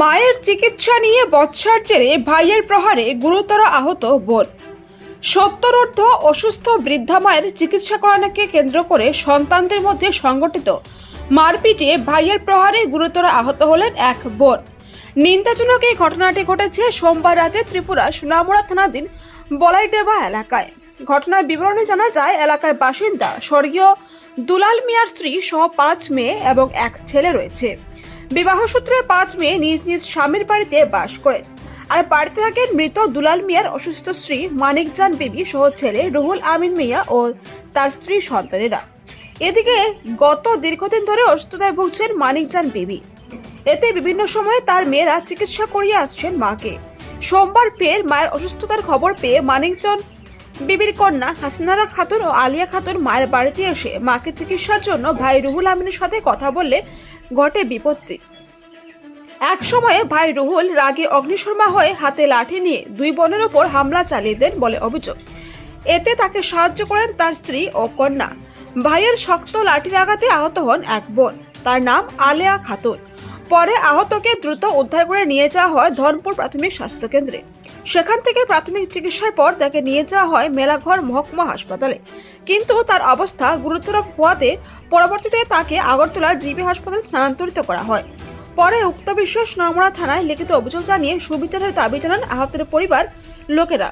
মায়ের চিকিৎসা নিয়ে বৎসার জেরে ভাইয়ের প্রহারে গুরুতর আহত বোন। সত্তরোর্ধ অসুস্থ বৃদ্ধা মায়ের চিকিৎসা করানোকে কেন্দ্র করে সন্তানদের মধ্যে সংগঠিত মারপিটে ভাইয়ের প্রহারে গুরুতর আহত হলেন এক বোন। নিন্দাজনক এই ঘটনাটি ঘটেছে সোমবার রাতে ত্রিপুরা সুনামুড়া থানাধীন বলাইডেবা এলাকায়। ঘটনার বিবরণে জানা যায়, এলাকার বাসিন্দা স্বর্গীয় দুলাল মিয়ার স্ত্রী সহ পাঁচ মেয়ে এবং এক ছেলে রয়েছে। বিবাহসূত্রে পাঁচ মেয়ে নিজ নিজ স্বামীর বাড়িতে বাস করেন। আর বাড়িতে থাকেন মৃত দুলাল মিয়ার অসুস্থ স্ত্রী মানিকজান বিবি সহ ছেলে রুহুল আমিন মিয়া ও তার স্ত্রী সন্তানেরা। এদিকে গত দীর্ঘদিন ধরে অসুস্থতায় ভুগছেন মানিকজান বিবি। এতে বিভিন্ন সময়ে তার মেয়েরা চিকিৎসা করিয়ে আসছেন মাকে। সোমবার ফের মায়ের অসুস্থতার খবর পেয়ে মানিকজন বিবির কন্যা হাসিনারা খাতুন ও আলিয়া খাতুন মায়ের বাড়িতে এসে মাকে চিকিৎসার জন্য ভাই রুহুল আমিনের সাথে কথা বললে ঘটে বিপত্তি। এক সময়ে ভাই রুহুল রাগে অগ্নিশর্মা হয়ে হাতে লাঠি নিয়ে দুই বোনের ওপর হামলা চালিয়ে দেন বলে অভিযোগ। এতে তাকে সাহায্য করেন তার স্ত্রী ও কন্যা। ভাইয়ের শক্ত লাঠির আঘাতে আহত হন এক বোন। তার নাম আলেয়া খাতুন। পরে আহতকে দ্রুত উদ্ধার করে নিয়ে যাওয়া হয় ধনপুর প্রাথমিক স্বাস্থ্য কেন্দ্রে সেখান থেকে প্রাথমিক চিকিৎসার পর তাকে নিয়ে যাওয়া হয় মেলাঘর মহকুমা হাসপাতালে। কিন্তু তার অবস্থা গুরুতর হওয়াতে পরবর্তীতে তাকে আগরতলার জিবি হাসপাতালে স্থানান্তরিত করা হয়। পরে উক্ত বিষয়ে সোনামুড়া থানায় লিখিত অভিযোগ জানিয়ে সুবিচারের দাবি জানান আহতের পরিবার লোকেরা।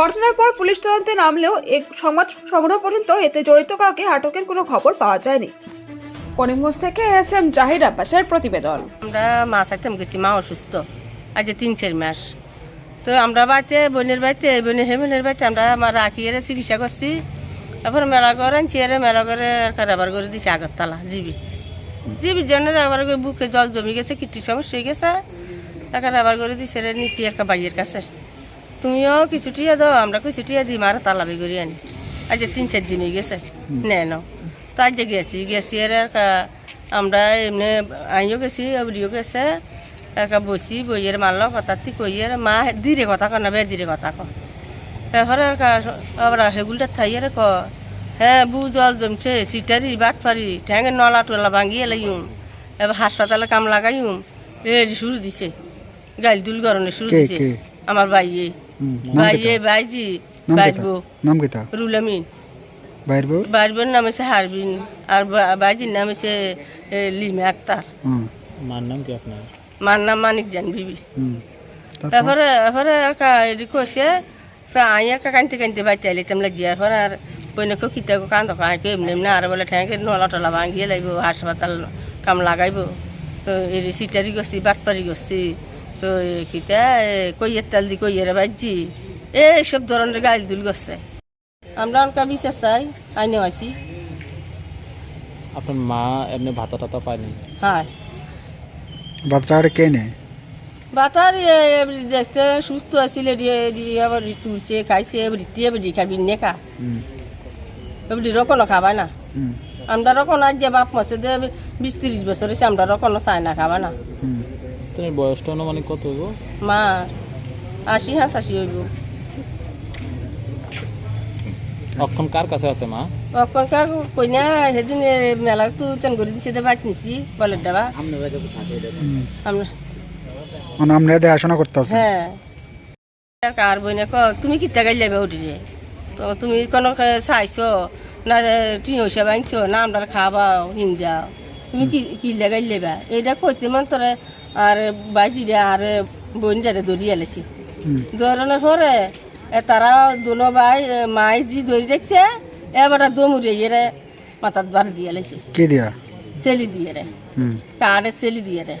ঘটনার পর পুলিশ তদন্তে নামলেও এক সংবাদ সংগ্রহ পর্যন্ত এতে জড়িত কাউকে আটকের কোনো খবর পাওয়া যায়নি। করিমগঞ্জ থেকে এস এম জাহির আব্বাসের প্রতিবেদন। আমরা মাছ আইতাম গেছি, মা অসুস্থ। আজ তিন, চার মাস। তো আমরা বাড়িতে, বোনের বাড়িতে, বোনের হেমেনের বাড়িতে আমরা আমার রাখি এর চিকিৎসা করছি। তারপর মেলা করে চেয়ারে মেলা করে কারবার করে দিছি আগরতলা জীবিত। জীবিত জনের আবার করে বুকে জল জমি গেছে কিটি সমস্যা হয়ে গেছে। তাকে আবার করে দিছে রে নিচি একটা বাইয়ের কাছে। তুমিও কিছু টিয়া দাও আমরা কিছু টিয়া দিই মারা তালাবি করে আনি। আজ তিন চার দিন হয়ে গেছে নেন তো আজ যে গেছি গেছি আর আমরা এমনি আইও গেছি আবরিও গেছে। একা বসি বইয়ের মারল কথা তুই কইয়ের মা দিরে কথা কয় না বে ধীরে কথা ক এরপরে আবার সেগুলটা থাইয়ের ক হ্যাঁ বু জল জমছে সিটারি বাট পারি ঠ্যাঙের নলা টলা ভাঙিয়ে লাইম এবার হাসপাতালে কাম লাগাইম এ শুরু দিছে গাইল দুল গরনে শুরু দিছে আমার বাইয়ে বাইয়ে বাইজি নাম বাইবো নাম কিতা রুলামিন। বাইর বউর বাইরবোর নাম হচ্ছে হারবিন আর বাইজির নাম হচ্ছে লিমা আক্তার। মার নাম কি আপনার? মার নাম মানিক জান বিবি। তারপর? এরপরে আর কা কষে আই আর কানতে কানতে বাইতে আইলিতাম লাগিয়ে এরপরে আর বইনকে কিতা কান্দ কাঁকে এমনি এমনি আর বলে ঠ্যাঙ্কে নলা টলা ভাঙিয়ে লাগবো হাসপাতাল কাম লাগাইব। তো এর সিটারি গছি বাটপারি গছি তো কিতা এ কইয়ের তাল দি কইয়ের বাজি এইসব ধরনের গাইল দুল গছে আমরা অনকা বিশ্বাস চাই আইনে আছি আপনার মা এমনি ভাতা টাতা পায়নি হ্যাঁ। বাচ্চাটা কে বাতার দেখতে সুস্থ আছিল আবার তুলছে খাইছে এবার এবার খাবি নে খা। হুম। এবার না। আমরা রকম আজ যে বাপ মাসে দে বিশ তিরিশ বছর হয়েছে আমরা রকমও চাই না খাবা না। হুম। তোমার বয়সটা অনুমানিক কত হইব? মা আশি হাস আশি হইব। অক্ষণ কার কাছে আছে মা? অকল কা কইনা সেদিন মেলা তো তেন করে দিছে দে বাইক নিছি দেবা। হুম। আমরা মানে আমরা দেখাশোনা করতেছে হ্যাঁ। আর কার বইনে ক তুমি কিতা গাই যাবে ওটিরে তো তুমি কোনো চাইছো না টিন হিসাবে আনছো না আমরা খাবা হিন্দা। তুমি কি কি লাগাই লেবা? এইটা কইতে মান তোরে আর বাজিরে আর বইনটারে ধরি আলেছি। ধরানোর পরে এ তারা দুনো ভাই এ, মাই জি ধরি দেখছে এবার দমুরে ইয়ে মাথার বার দিয়ে আলেছি। কে দিয়া? চেলি দিয়ে রে। কারে চেলি দিয়ে রে।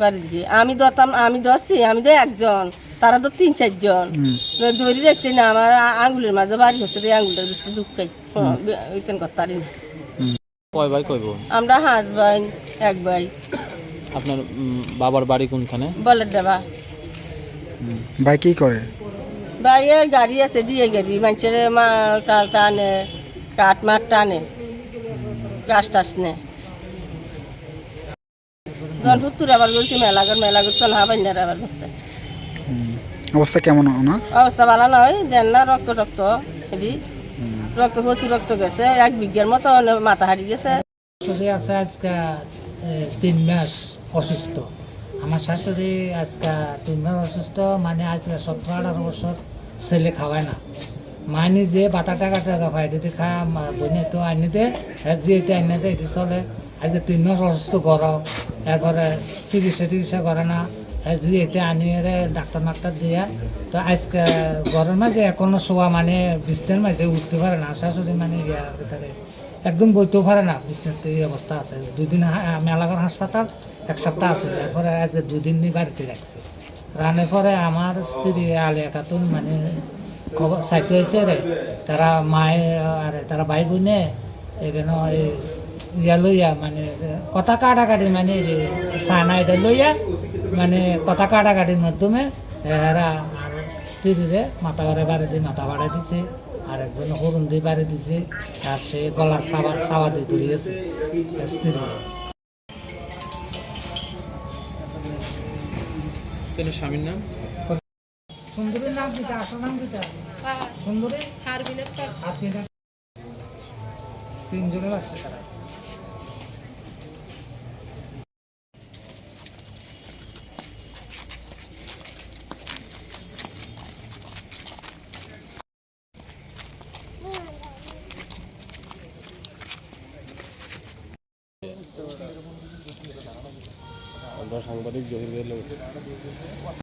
বাড়ি দিছি। আমি দতাম আমি দছি আমি তো একজন। তারা তো তিন চারজন ধরি রাখতে না আমার আঙ্গুলের মাঝে বাড়ি হচ্ছে রে আঙ্গুলটা দিতে দুঃখাই ওইতেন করতারি না। কয় ভাই কয় আমরা হাঁস ভাই এক ভাই। আপনার বাবার বাড়ি কোনখানে? বলের ডাবা। ভাই কি করে? ভাইয়ের গাড়ি আছে দিয়ে গাড়ি। মানুষের মাল টাল টানে কাঠ মাঠ টানে গাছ টাছ নে। ধনপুর তুর আবার বলছি মেলাগর মেলাগর তো না বাইন্যার আবার বসছে অবস্থা কেমন ওনার? অবস্থা ভালো নয় দেন না রক্ত টক্ত এদি রক্ত প্রচুর রক্ত গেছে এক বিঘের মতো মাথা হারিয়ে গেছে। শ্বশুর আছে আজকে তিন মাস অসুস্থ। আমার শাশুড়ি আজকে তিন মাস অসুস্থ মানে আজকে সতেরো আঠারো বছর ছেলে খাওয়ায় না। মা নিজে বাটা টাকা টাকা পাই দিতে খা বনে তো আনি দে আনিতে আনি আনিতে এটি চলে। আজকে তিন মাস অসুস্থ গরম। এরপরে চিকিৎসা টিকিৎসা করে না। জিয়েতে আনিয়ে ডাক্তার মাক্তার দিয়া। তো আজকে ঘরের মাঝে এখনও শোয়া মানে বিছনার মাঝে উঠতে পারে না শাশুড়ি মানে ইয়া একদম বইতেও পারে না বিছনাতে এই অবস্থা আছে। দুই দিন মেলাগর হাসপাতাল, এক সপ্তাহ আছে। তারপরে আজকে দুদিন বাড়িতে রাখছে। রানের পরে আমার স্ত্রী আলিয়া খাতুন মানে খবর চাইতে হয়েছে রে। তারা মায়ে আর তারা ভাই বোনে এখানে ইয়া লইয়া মানে কথা কাটাকাটি মানে সানা এটা লইয়া মানে কথা কাটাকাটির মাধ্যমে এরা আর স্ত্রীরে মাথা বাড়ে বাড়ি দিয়ে মাথা বাড়াই দিছে আর একজন হরুন দিয়ে বাড়ি দিছে আর সে গলা সাবা সাবা দিয়ে ধরিয়েছে স্ত্রী তোর স্বামীর নাম? সুন্দরীর নাম কিটা আসল নাম কিটা সুন্দরী? হাত মিটা আসছে তারা। সাংবাদিক জহির